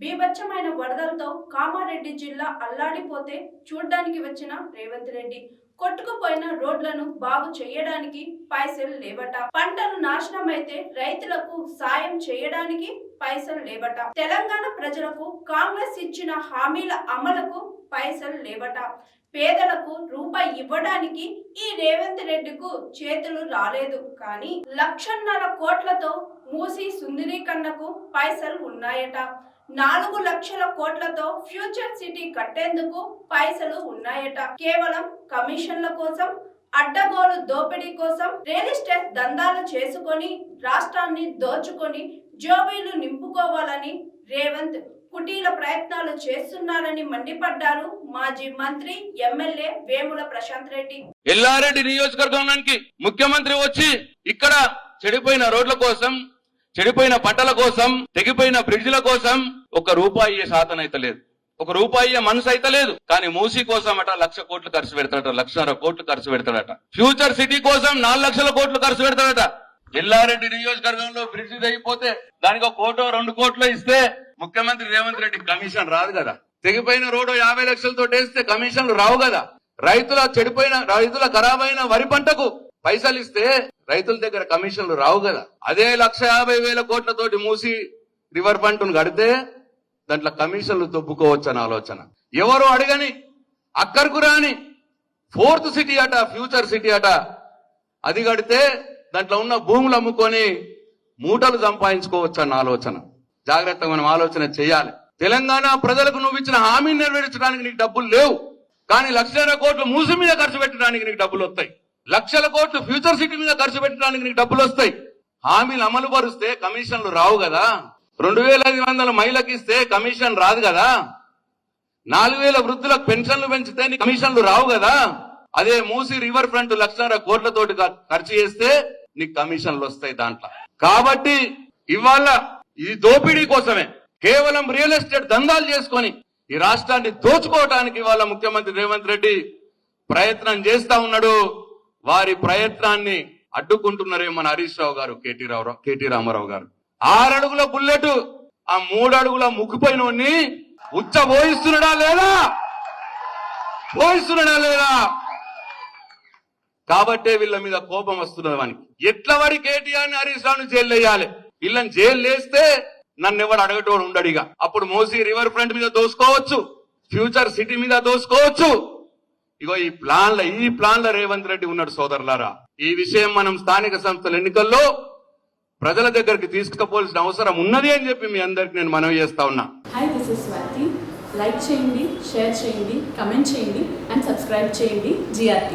బీభత్సమైన వరదలతో కామారెడ్డి జిల్లా అల్లాడిపోతే చూడ్డానికి వచ్చిన రేవంత్ రెడ్డి. కొట్టుకుపోయిన రోడ్లను బాగు చేయడానికి పైసలు లేవట. పంటలు నాశనమైతే రైతులకు సాయం చేయడానికి పైసలు లేవట. తెలంగాణ ప్రజలకు కాంగ్రెస్ ఇచ్చిన హామీల అమలుకు పైసలు లేవట. పేదలకు రూపాయి ఇవ్వడానికి ఈ రేవంత్ రెడ్డికు చేతులు రాలేదు. కానీ లక్షన్నర కోట్లతో మూసి సుందరీకన్నకు పైసలు ఉన్నాయట. నాలుగు లక్షల కోట్లతో ఫ్యూచర్ సిటీ కట్టేందుకు పైసలు ఉన్నాయట. కేవలం కమిషన్ల కోసం అడ్డగోలు దోపిడీ కోసం రియల్ ఎస్టేట్ దందాలు చేసుకొని రాష్ట్రాన్ని దోచుకొని జోబీలు నింపుకోవాలని రేవంత్ కుటీల ప్రయత్నాలు చేస్తున్నారని మండిపడ్డారు మాజీ మంత్రి ఎమ్మెల్యే వేముల ప్రశాంత్ రెడ్డి. ఎల్లారెడ్డి నియోజకవర్గానికి ముఖ్యమంత్రి వచ్చి ఇక్కడ చెడిపోయిన రోడ్ల కోసం చెడిపోయిన పంటల కోసం తెగిపోయిన ఫ్రిడ్జ్ల కోసం ఒక రూపాయి శాతం అయితే లేదు. ఒక రూపాయి మనసు అయితే లేదు. కానీ మూసీ కోసం అట లక్ష కోట్లు ఖర్చు పెడతాడట లక్షన్నర కోట్లు ఖర్చు పెడతాడట. ఫ్యూచర్ సిటీ కోసం నాలుగు లక్షల కోట్లు ఖర్చు పెడతాడట. ఎల్లారెడ్డి నియోజకవర్గంలో బ్రిడ్జి తెగిపోతే దానికి ఒక కోటో రెండు కోట్లు ఇస్తే ముఖ్యమంత్రి రేవంత్ రెడ్డి కమిషన్ రాదు కదా. తెగిపోయిన రోడ్డు యాభై లక్షలతో వేస్తే కమిషన్లు రావు కదా. రైతుల చెడిపోయిన రైతుల ఖరాబైన వరి పంటకు పైసలు ఇస్తే రైతుల దగ్గర కమిషన్లు రావు కదా. అదే లక్ష యాభై వేల కోట్లతోటి మూసి రివర్ పంటను కడితే దాంట్లో కమిషన్లు దొబ్బుకోవచ్చు అని ఆలోచన. ఎవరు అడగని? అక్కర్కు రాని. ఫోర్త్ సిటీ అట ఫ్యూచర్ సిటీ అట. అది కడితే దాంట్లో ఉన్న భూములు అమ్ముకొని మూటలు సంపాదించుకోవచ్చు అన్న ఆలోచన. జాగ్రత్తగా మనం ఆలోచన చేయాలి. తెలంగాణ ప్రజలకు నువ్వు ఇచ్చిన హామీని నెరవేర్చడానికి నీకు డబ్బులు లేవు. కానీ లక్షల కోట్లు మూసి మీద ఖర్చు పెట్టడానికి నీకు డబ్బులు వస్తాయి. లక్షల కోట్లు ఫ్యూచర్ సిటీ మీద ఖర్చు పెట్టడానికి నీకు డబ్బులు వస్తాయి. హామీలు అమలు పరుస్తే కమిషన్లు రావు కదా. రెండు వేల ఐదు వందల మహిళకి ఇస్తే కమిషన్ రాదు కదా. నాలుగు వేల వృద్ధులకు పెన్షన్లు పెంచితే నీ కమిషన్లు రావు కదా. అదే మూసి రివర్ ఫ్రంట్ లక్షన్నర కోట్లతోటి ఖర్చు చేస్తే నీకు కమిషన్లు వస్తాయి దాంట్లో. కాబట్టి ఇవాళ ఇది దోపిడీ కోసమే కేవలం రియల్ ఎస్టేట్ దందాలు చేసుకొని ఈ రాష్ట్రాన్ని దోచుకోవటానికి ఇవాళ ముఖ్యమంత్రి రేవంత్ రెడ్డి ప్రయత్నం చేస్తా ఉన్నాడు. వారి ప్రయత్నాన్ని అడ్డుకుంటున్నారేమో మన హరీష్ రావు గారు కేటీ రావు కేటీ రామారావు గారు. ఆరు అడుగుల బుల్లెట్ ఆ మూడు అడుగుల ముగ్గుపోయిన ఉచ్చ పోయిస్తున్నాడా లేదా? పోయిస్తున్నాడా లేదా? కాబట్టే వీళ్ళ మీద కోపం వస్తున్నది వానికి. ఎట్ల వాడి కేటీఆర్ని హరీష్ రావుని జైలు వేయాలి? వీళ్ళని జైలు వేస్తే నన్ను ఎవడు అడగటోడు ఉండడిగా అప్పుడు మోసీ రివర్ ఫ్రంట్ మీద దోసుకోవచ్చు. ఫ్యూచర్ సిటీ మీద దోసుకోవచ్చు. ఇగో ఈ ప్లాన్ల ఈ ప్లాన్ల రేవంత్ రెడ్డి ఉన్నాడు సోదరులారా. ఈ విషయం మనం స్థానిక సంస్థల ఎన్నికల్లో ప్రజల దగ్గరికి తీసుకుపోవాల్సిన అవసరం ఉన్నది అని చెప్పి మీ అందరికి నేను మనవి చేస్తా ఉన్నా. Hi this is Swathi like చేయండి షేర్ చేయండి కమెంట్ చేయండి అండ్ సబ్స్క్రైబ్ చేయండి. జిఆర్